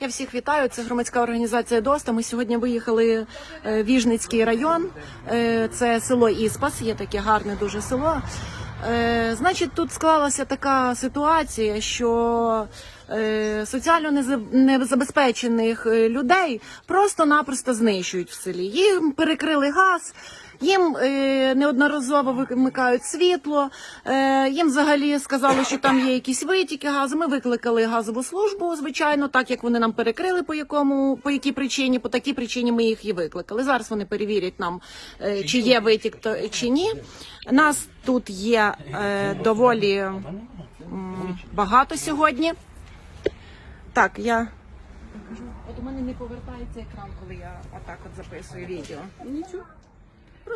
Я всіх вітаю. Це громадська організація ДОСТа. Ми сьогодні виїхали е, в Віжницький район. Е, Це село Іспас, є таке гарне дуже село. Е, Значить, тут склалася така ситуація, що соціально неза- незабезпечених людей просто-напросто знищують в селі. Їм перекрили газ. Їм е, неодноразово вимикають світло. Е, їм взагалі сказали, що там є якісь витіки газу. Ми викликали газову службу, звичайно, так як вони нам перекрили, по якому по якій причині, по такій причині ми їх і викликали. Зараз вони перевірять нам, е, чи є витік то чи ні. Нас тут є е, доволі м, багато сьогодні. Так, я. От у мене не повертається екран, коли я отак от записую відео. Нічого.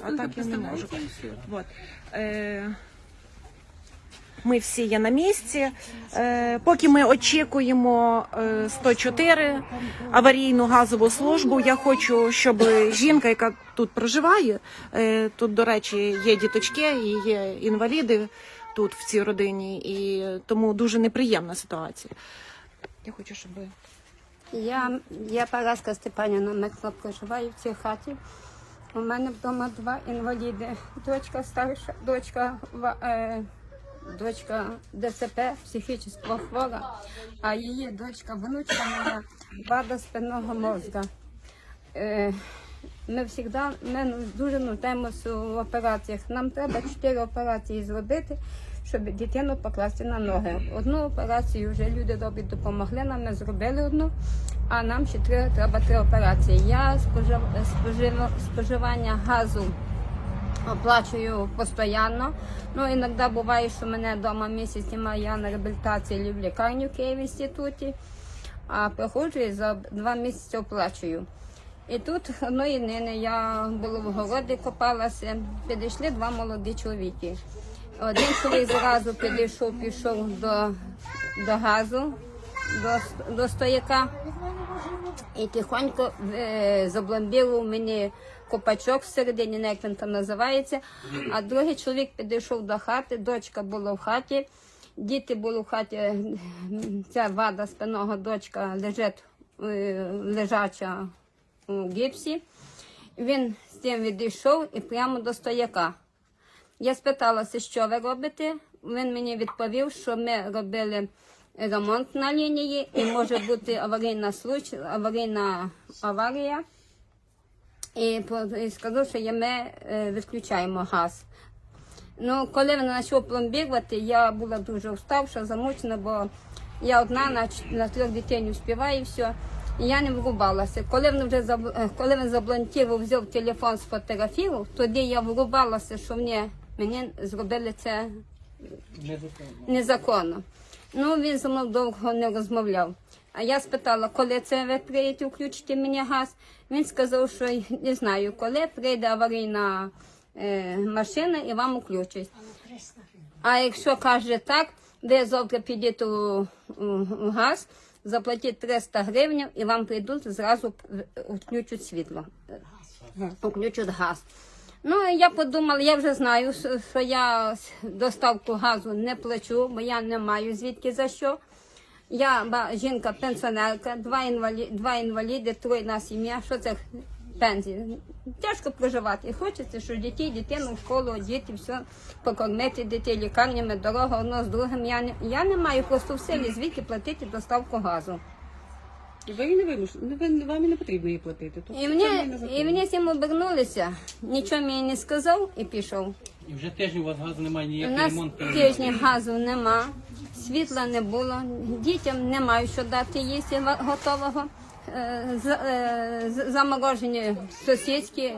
Просто А так я не можу. представляєте, і все. Вот. Е, ми всі є на місці. Е, поки ми очікуємо е, 104 аварійну газову службу, я хочу, щоб жінка, яка тут проживає, е, тут, до речі, є діточки і є інваліди тут в цій родині, і тому дуже неприємна ситуація. Я хочу, щоб Я, я Параска Степанівна проживаю в цій хаті. У мене вдома два інваліди. Дочка старша, дочка, е, дочка ДЦП, психічно хвора, а її дочка, внучка моя, вада спинного мозга. Е, ми завжди ми дуже нуждаємося в операціях. Нам треба чотири операції зробити, щоб дитину покласти на ноги. Одну операцію вже люди добрі допомогли нам, ми зробили одну, а нам ще три, треба три операції. Я спожив, спожив, споживання газу оплачую постійно. Ну, іноді буває, що мене вдома місяць немає, я на реабілітації в лікарні в Києві інституті, а приходжу і за два місяці оплачую. І тут одної днини я була в городі, копалася, підійшли два молоді чоловіки. Один чоловік зразу підійшов, пішов до, до газу, до, до стояка і тихонько е, забломбив мені копачок всередині, не як він там називається. А другий чоловік підійшов до хати, дочка була в хаті, діти були в хаті, ця вада спинного дочка лежить е, лежача у гіпсі. Він з тим відійшов і прямо до стояка. Я спиталася, що ви робите. Він мені відповів, що ми робили ремонт на лінії і може бути аварійна случ... аварійна аварія. І, і сказав, що ми е, відключаємо газ. Ну, коли він почав пломбірувати, я була дуже уставша, замучена, бо я одна на, на трьох дітей не вспіваю і все. І я не врубалася. Коли він вже заб... е, коли він заблонтував, взяв телефон, сфотографував, тоді я врубалася, що мені, мені зробили це незаконно. Ну, він зі мною довго не розмовляв. А я спитала, коли це ви прийдете включити мені газ. Він сказав, що не знаю, коли прийде аварійна е, машина і вам включать. А якщо каже так, ви завтра підете у, у, у газ, заплатіть 300 гривень і вам прийдуть зразу в- відключать світло. Включать газ. Ну, я подумала, я вже знаю, що я доставку газу не плачу, бо я не маю звідки за що. Я ба- жінка пенсіонерка, два, інвалі, два інваліди, троєна сім'я. Що це пенсії? Тяжко проживати. Хочеться, що дітей, дитину в школу, діти, все, покормити дітей лікарнями, дорога одно з другим. Я не, я не маю просто в селі звідки платити доставку газу. Ви не вимушені, ви, вам і не потрібно її платити. Тобто І це мені, не незаконно. і мені з ним обернулися, нічого мені не сказав і пішов. І вже тиждень у вас газу немає У ніякий нас ремонт. тижні газу нема, світла не було, дітям немає що дати їсти ва- готового. Е, е, Заморожені сусідські,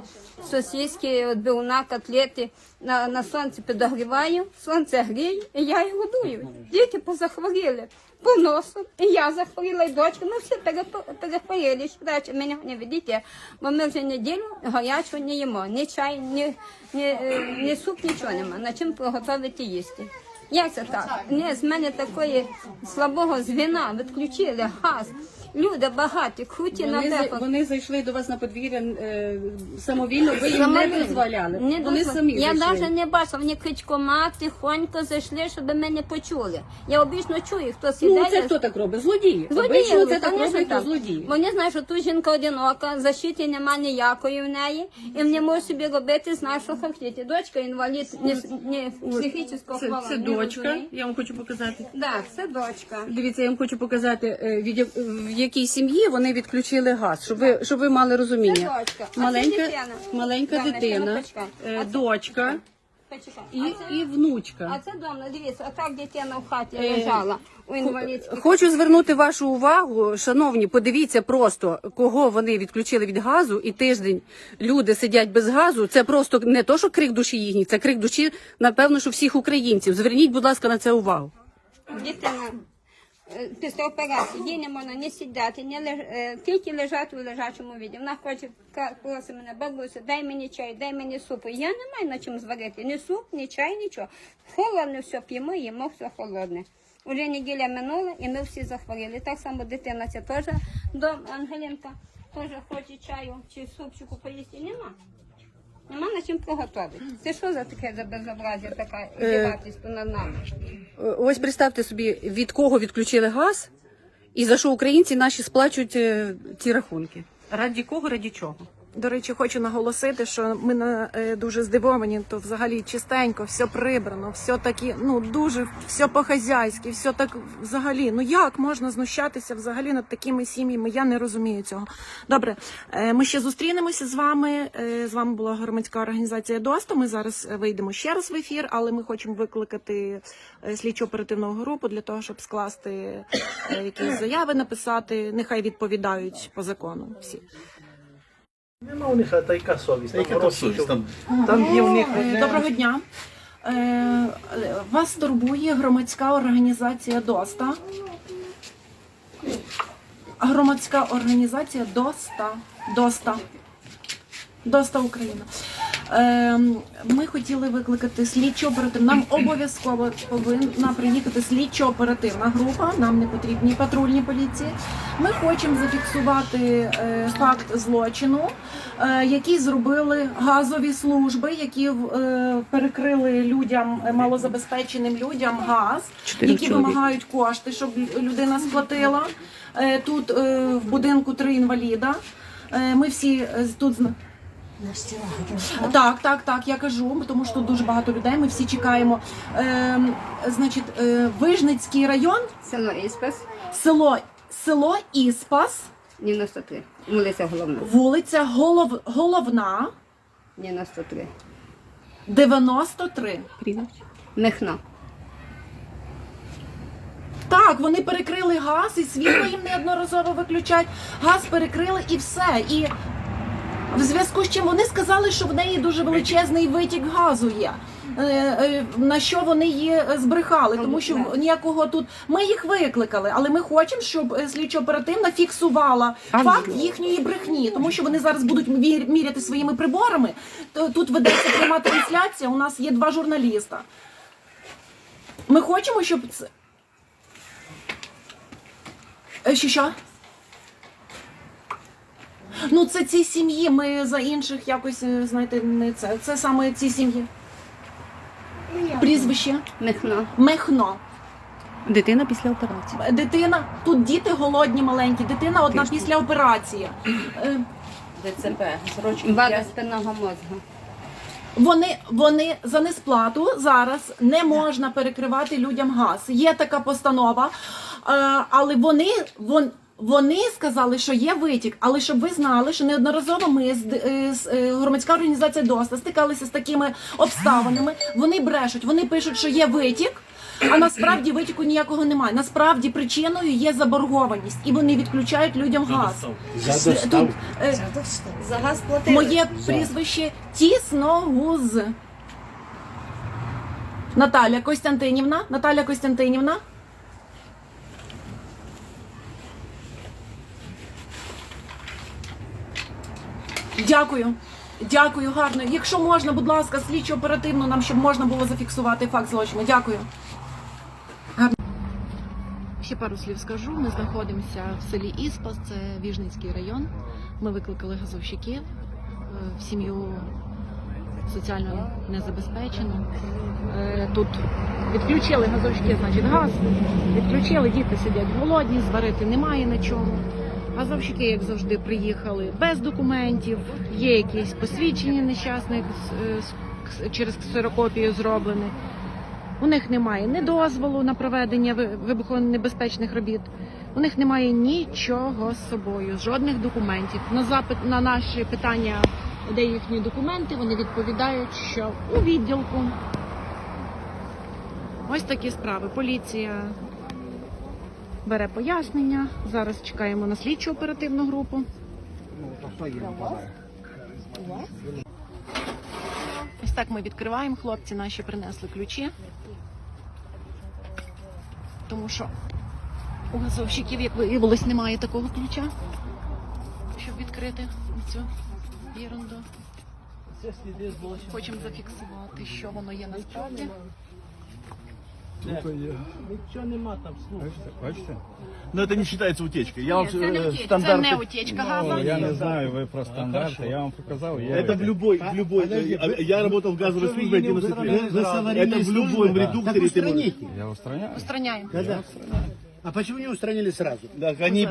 сусідські відбивна, котлети на, на сонці підогріваю, сонце гріє, і я їх годую. Діти позахворіли поносом, і я захворіла, і дочка, ми всі переп- перехворіли. Речі, мене не ведіть, бо ми вже неділю гарячого не їмо, ні чай, ні, ні, е, ні суп, нічого нема. На чим приготувати їсти. Як це так? Ні, з мене такої слабого звіна відключили газ. Люди багаті, круті на Вони, за- депах. вони зайшли до вас на подвір'я е, самовільно, ви їм не дозволяли. Не вони дозволяли. самі Я зайшли. навіть не бачила, вони кричкома тихонько зайшли, щоб мене почули. Я обічно чую, хто Ну, це хто так робить? Злодії. Злодії, Обично це так роблять, то так. злодії. Вони знають, що тут жінка одинока, защити нема ніякої в неї, і вони можуть собі робити з нашого хотіти. Дочка інвалід, не, не психічного Це, хвала. це не дочка, розуміє. я вам хочу показати. Так, це дочка. Дивіться, я вам хочу показати, е, від я- в якій сім'ї вони відключили газ, щоб ви, щоб ви мали розуміння. А Маленька, дитина. маленька дитина, е, дочка і, а, це, і внучка. а це домна, дивіться, отак дитина в хаті Е, лежала у інвалідській. Хочу звернути вашу увагу, шановні, подивіться просто, кого вони відключили від газу, і тиждень люди сидять без газу. Це просто не то, що крик душі їхній, це крик душі, напевно, що всіх українців. Зверніть, будь ласка, на це увагу. Дитина після операції їй не можна ні сідати, ні леж... е, тільки лежати у лежачому віді. Вона хоче просить мене, бабуся, дай мені чай, дай мені супу. Я не маю на чим зварити. Ні суп, ні чай, нічого. Холодне все п'ємо, їмо все холодне. Уже неділя минула, і ми всі захворіли. Так само дитина ця теж до Ангелінка теж хоче чаю чи супчику поїсти. Нема. Нема на чим приготувати. Це що за таке за безобразя, така ідівательство над нами? Е, Ось представте собі, від кого відключили газ, і за що українці наші сплачують е, ці рахунки. Раді кого, раді чого? До речі, хочу наголосити, що ми е, дуже здивовані. То взагалі чистенько, все прибрано, все такі, ну дуже все по-хазяйськи, все так взагалі. Ну як можна знущатися взагалі над такими сім'ями? Я не розумію цього. Добре, е, ми ще зустрінемося з вами. Е, З вами була громадська організація ДОСТО. Ми зараз вийдемо ще раз в ефір, але ми хочемо викликати слідчо оперативну групу для того, щоб скласти якісь заяви, написати. Нехай відповідають по закону всі. Нема у них а та яка совість. Та яка Там гроші, совість? Там Там є у них одне- Доброго дня. Е, Вас турбує громадська організація ДОСТА. Громадська організація ДОСТА. ДОСТА. ДОСТА Україна. Е, Ми хотіли викликати слідчо оперативну. Нам обов'язково повинна приїхати слідчо оперативна група. Нам не потрібні патрульні поліції. Ми хочемо зафіксувати е, факт злочину, е, який зробили газові служби, які е, перекрили людям малозабезпеченим людям газ, які вимагають кошти, щоб людина сплатила. Тут в будинку три інваліда. Ми всі тут так, так, так, я кажу, тому що тут дуже багато людей. Ми всі чекаємо. Е, значить, е, Вижницький район, Село Іспас, село, село Іспас, 93. Вулиця Головна. вулиця Голов, Головна, 93. 93. Михно. Так, вони перекрили газ і світло їм неодноразово виключають. Газ перекрили і все. І в зв'язку з чим вони сказали, що в неї дуже величезний витік газу є. Е, е, На що вони її е, збрехали, тому що ніякого тут ми їх викликали, але ми хочемо, щоб е, слідчо оперативна фіксувала факт їхньої брехні, тому що вони зараз будуть міряти своїми приборами. То Тут ведеться пряма трансляція. У нас є два журналіста. Ми хочемо, щоб це. Що що? Ну, це ці сім'ї. Ми за інших якось, знаєте, не це. Це саме ці сім'ї. Прізвище Михно. Мехно. Дитина після операції. Дитина, тут діти голодні маленькі, дитина одна після операції. Е, ДЦП, срочно. Вада спинного мозку. Вони, вони за несплату зараз не можна перекривати людям газ. Є така постанова, е, але вони, вон, вони сказали, що є витік. Але щоб ви знали, що неодноразово ми з, е, з е, громадська організація ДОСТА стикалися з такими обставинами. Вони брешуть, вони пишуть, що є витік. А насправді витіку ніякого немає. Насправді причиною є заборгованість, і вони відключають людям газ. За. Тут, е, За газ платили. Моє прізвище Тісногуз. Наталя Костянтинівна. Наталя Костянтинівна. Дякую. Дякую, гарно. Якщо можна, будь ласка, слідчо оперативно нам, щоб можна було зафіксувати факт злочину. Дякую. Ще пару слів скажу. Ми знаходимося в селі Іспас, це Віжницький район. Ми викликали газовщиків е, в сім'ю соціально незабезпечену. Е, Тут відключили газовщики, значить газ. Відключили, діти сидять голодні, зварити немає на чому. Газовщики, як завжди, приїхали без документів, є якісь посвідчення нещасних з- через ксерокопію зроблене. У них немає ні дозволу на проведення ви- вибухонебезпечних робіт. У них немає нічого з собою, жодних документів. На запит на наші питання, де їхні документи, вони відповідають, що у відділку. Ось такі справи. Поліція бере пояснення. Зараз чекаємо на слідчу оперативну групу. Ось так ми відкриваємо. Хлопці наші принесли ключі. Тому що у газовщиків, як виявилось, немає такого ключа, щоб відкрити цю ерунду. Хочемо зафіксувати, що воно є насправді. Нічого нема там, слухай. Бачите? Но это не считается утечкой. Я вам Ні, це не э, утечка, це стандарты- не утечка газу. Ну, я не знаю, ви про стандарти, я вам показав. Я Это в любой, в любой. э, Я работал в газовой службе 11 лет. Вы с аварийной Это в любом службы? редукторе Так ты можешь. устраните. Я устраняю. Устраняємо. А почему не устранили сразу? Да, они, не,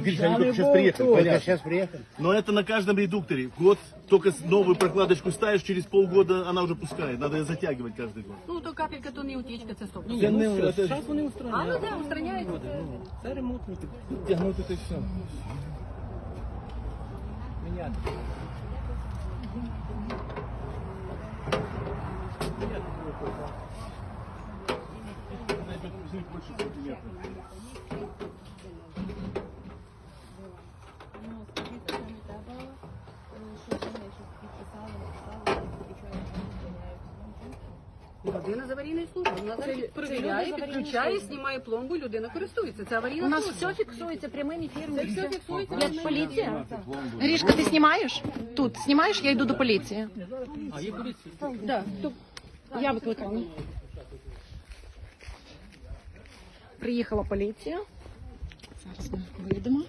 Гриша, они только сейчас приехали. Только понятно. сейчас приехали. Но это на каждом редукторе. Год только новую прокладочку ставишь, через полгода она уже пускает. Надо ее затягивать каждый год. Ну то капелька, то не утічка, це стоп. Це не- це- Зараз вони А устраняють. ну де устраняють? Це ремонтники. Тягнути то все. Міняти. Людина з аварійної служби. Вона зараз перевіряє, підключає, знімає пломбу, людина користується. Це аварійна У нас служба. все фіксується прямим ефіром. Це все фіксується. Як поліція. Грішка, ти знімаєш? Тут знімаєш, я йду до поліції. А є поліція? То я викликала. Приїхала поліція. Зараз ми вийдемо.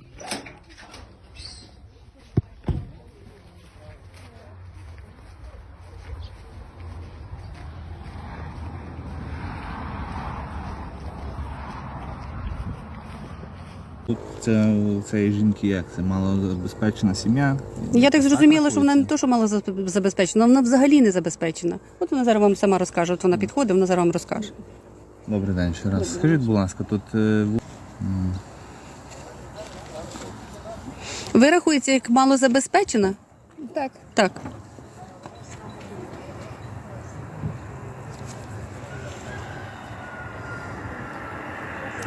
Тут це у цієї жінки як це малозабезпечена сім'я. Я так зрозуміла, що вона не то, що мало забезпечена, вона взагалі не забезпечена. От вона зараз вам сама розкаже. От вона підходить, вона зараз вам розкаже. Добрий день ще раз. Скажіть, будь ласка, тут е, Ви рахуєте як малозабезпечена? Так. Так.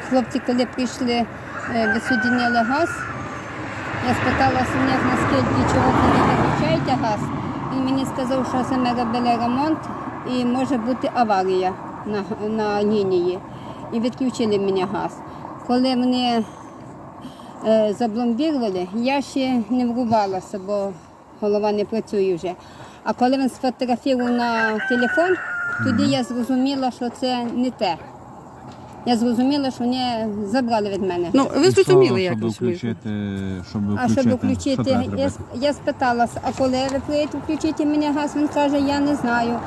Хлопці, коли прийшли, е, газ, я спиталася в них, наскільки чого ви виключаєте газ. Він мені сказав, що ми робили ремонт і може бути аварія на, на лінії. І відключили мені газ. Коли вони е, забломбірували, я ще не врубалася, бо голова не працює вже. А коли він сфотографував на телефон, тоді я зрозуміла, що це не те. Я зрозуміла, що вони забрали від мене. Ну, ви зрозуміли, як щоб включити, щоб а включити, щоб включити, треба я, я спиталася, а коли ви прийдете включити мені газ, він каже, я не знаю.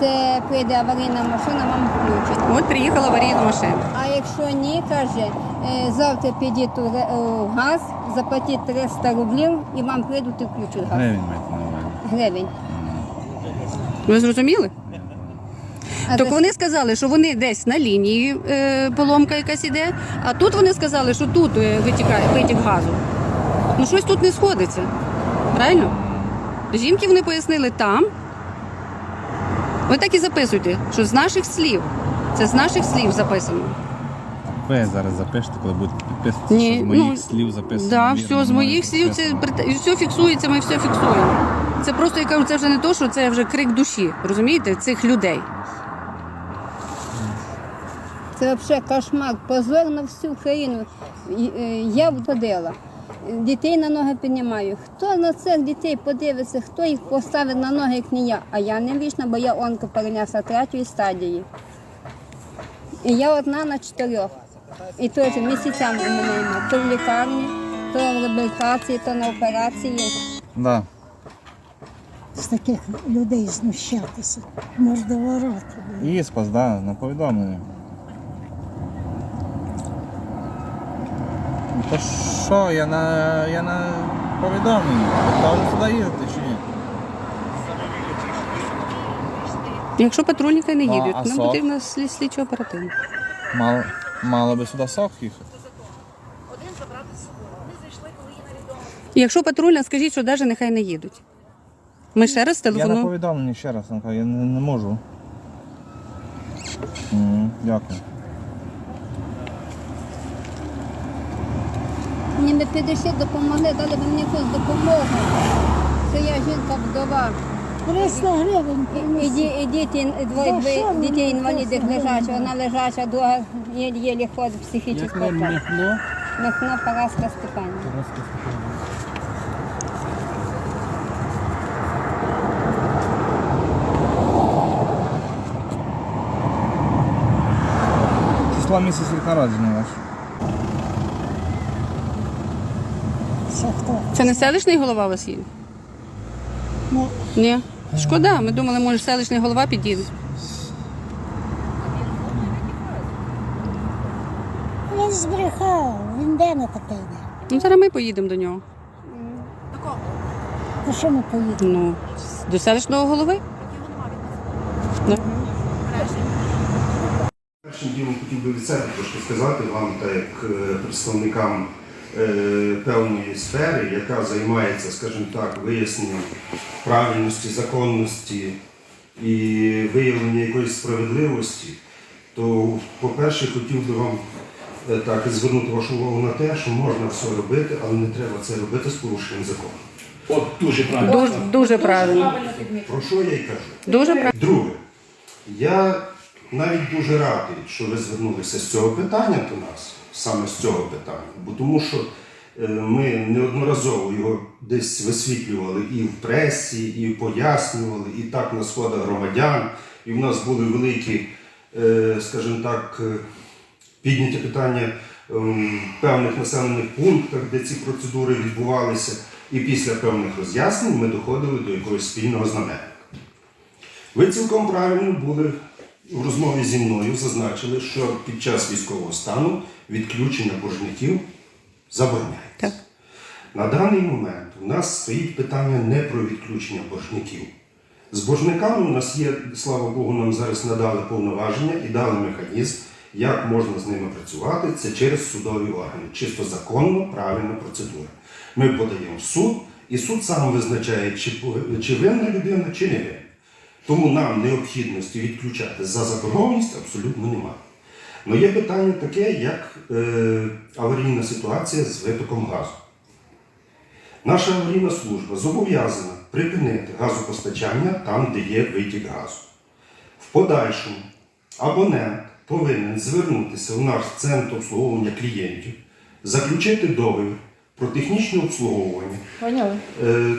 Це прийде аварійна машина, вам включить. От приїхала аварійна машина. А якщо ні, каже, е, завтра підіть у газ, заплатіть 300 рублів і вам прийдуть і включать газ. Гривень маєте на увазі. Гривень. Ви зрозуміли? А Так вони сказали, що вони десь на лінії е, поломка якась іде, а тут вони сказали, що тут е, витікає витік газу. Ну щось тут не сходиться. Правильно? Жінки вони пояснили там. Ви так і записуйте, що з наших слів. Це з наших слів записано. Ви зараз запишете, коли будете підписуватися, Ні, що з моїх ну, слів записано. Да, все, з моїх слів це все фіксується, ми все фіксуємо. Це просто я кажу, це вже не то, що це вже крик душі, розумієте, цих людей. Це взагалі кошмар, позор на всю країну. І, е, Я входила. Дітей на ноги піднімаю. Хто на цих дітей подивиться, хто їх поставить на ноги, як не я. А я не вічна, бо я онко перенесла третьої стадії. І я одна на чотирьох. І теж місяцями мене нема. То в лікарні, то в реабілітації, то на операції. Да. з таких людей знущатися. Мордовороти. Іспас, да, на повідомлення. Ну, То що, я на. я на повідомленні. Теж сюди чи ні? Якщо патрульники не їдуть, а нам сок? потрібно слід- слідчо оперативно. Мало, мало би сюди сок їхати. І Якщо патрульна, скажіть, що навіть нехай не їдуть. Ми ще раз Я на телефонуємо. повідомленні ще раз, Анка, я не, не можу. М, Дякую. Мені би 50 допомогли, дали б мені якусь допомогу. Це я жінка вдова. 300 гривень І, принесли. і, і діти, двоє За що двоє мені дітей інвалідів 300 лежачі. Вона лежача, друга єлі-єлі ходить Як вам мехно? Мехно Параска Степанівна. Число місяць рік народження ваш. Це хто? Це не селищний голова у вас їде? Ну, Ні. Шкода, ми думали, може селищний голова підійде. він збрехав, він де на таке йде? Ну зараз ми поїдемо до нього. Ну що ми поїдемо? Ну, до селищного голови. Да. Першим ділом хотів би від себе трошки сказати вам, так як е, представникам певної сфери, яка займається, скажімо так, виясненням правильності, законності і виявлення якоїсь справедливості, то, по-перше, хотів би вам е, так звернути вашу увагу на те, що можна все робити, але не треба це робити з порушенням закону. От дуже правильно. Дуже, дуже правильно. Про що я й кажу? Дуже правильно. Друге, я навіть дуже радий, що ви звернулися з цього питання до нас, саме з цього питання, бо тому що е, ми неодноразово його десь висвітлювали і в пресі, і пояснювали, і так на сходах громадян, і в нас були великі, е, скажімо так, е, підняті питання ем, в певних населених пунктах, де ці процедури відбувалися, і після певних роз'яснень ми доходили до якогось спільного знаменника. Ви цілком правильно були в розмові зі мною, зазначили, що під час військового стану відключення боржників забороняється. Так. На даний момент у нас стоїть питання не про відключення боржників. З боржниками у нас є, слава Богу, нам зараз надали повноваження і дали механізм, як можна з ними працювати. Це через судові органи. Чисто законно, правильна процедура. Ми подаємо в суд, і суд сам визначає, чи, чи винна людина, чи не винна. Тому нам необхідності відключати за заборгованість абсолютно немає. Але є питання таке, як е, аварійна ситуація з витоком газу. Наша аварійна служба зобов'язана припинити газопостачання там, де є витік газу. В подальшому абонент повинен звернутися у наш центр обслуговування клієнтів, заключити договір про технічне обслуговування. Е,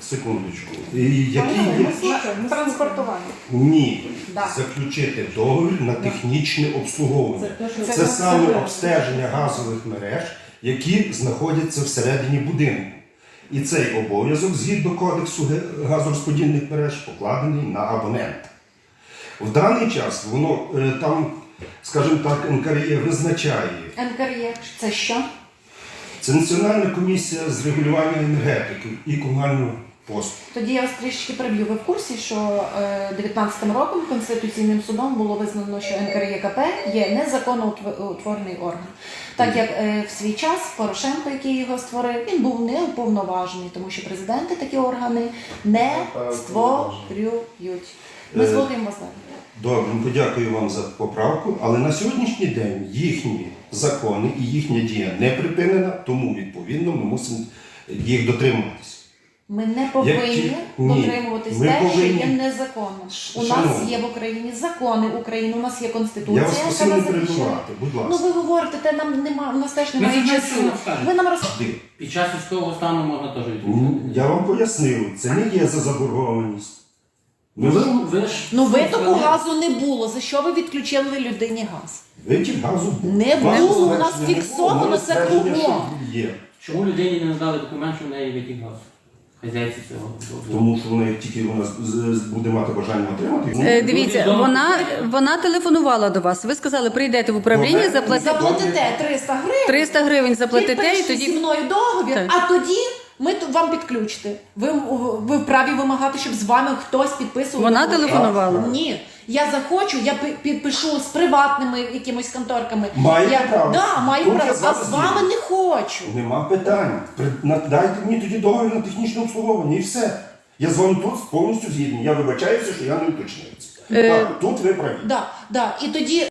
секундочку. І який є... Транспортування. Ні, заключити договір на технічне обслуговування. Це, саме обстеження газових мереж, які знаходяться всередині будинку. І цей обов'язок, згідно кодексу газорозподільних мереж, покладений на абонента. В даний час воно е, там, скажімо так, НКРЄ визначає. НКРЄ це що? Це Національна комісія з регулювання енергетики і комунального послуг. Тоді я вас трішки переб'ю. Ви в курсі, що е, 19 роком Конституційним судом було визнано, що НКРЄКП є незаконно утв- орган. Так як е, в свій час Порошенко, який його створив, він був не уповноважений, тому що президенти такі органи не створюють. Ми Е, згодимо вас далі. Добре, ну, подякую вам за поправку, але на сьогоднішній день їхні закони і їхня дія не припинена, тому відповідно ми мусимо їх дотримуватися. Ми не повинні? Дотримуватись те, повинні. що є незаконно. У нас є в Україні закони України, у нас є конституція. Я вас яка просив не нас захищає. перебувати, будь Ну ви говорите, те нам нема, у нас теж немає часу. Ви нам роз... Під час військового стану можна теж М, відключити. Я вам пояснив, це не є за заборгованість. Ми Ви, ви ж Ну ви такого функціонер. газу не було. За що ви відключили людині газ? Витік газу був. Не було, у нас фіксовано це кругом. Чому людині не надали документ, що в неї витік газу? Хазяйці цього. Тому що вона тільки вона з- з- буде мати бажання отримати. ну, Е, Дивіться, вона, вона телефонувала до вас. Ви сказали, прийдете в управління, Добре. заплатите Заплатите 300 гривень. 300 гривень заплатите і підпишете тоді. зі мною договір, Так. а тоді ми вам підключите. Ви, ви вправі вимагати, щоб з вами хтось підписував. Вона телефонувала. Ні. Я захочу, я пи- підпишу з приватними якимось конторками. Маєте я, право. Да, маю Тут я право. А з вами не хочу. Нема питань. Надайте мені тоді договір на технічне обслуговування і все. Я з вами тут повністю згідний. Я вибачаюся, що я не уточнюю. Е, тут ви праві. Да, да. І тоді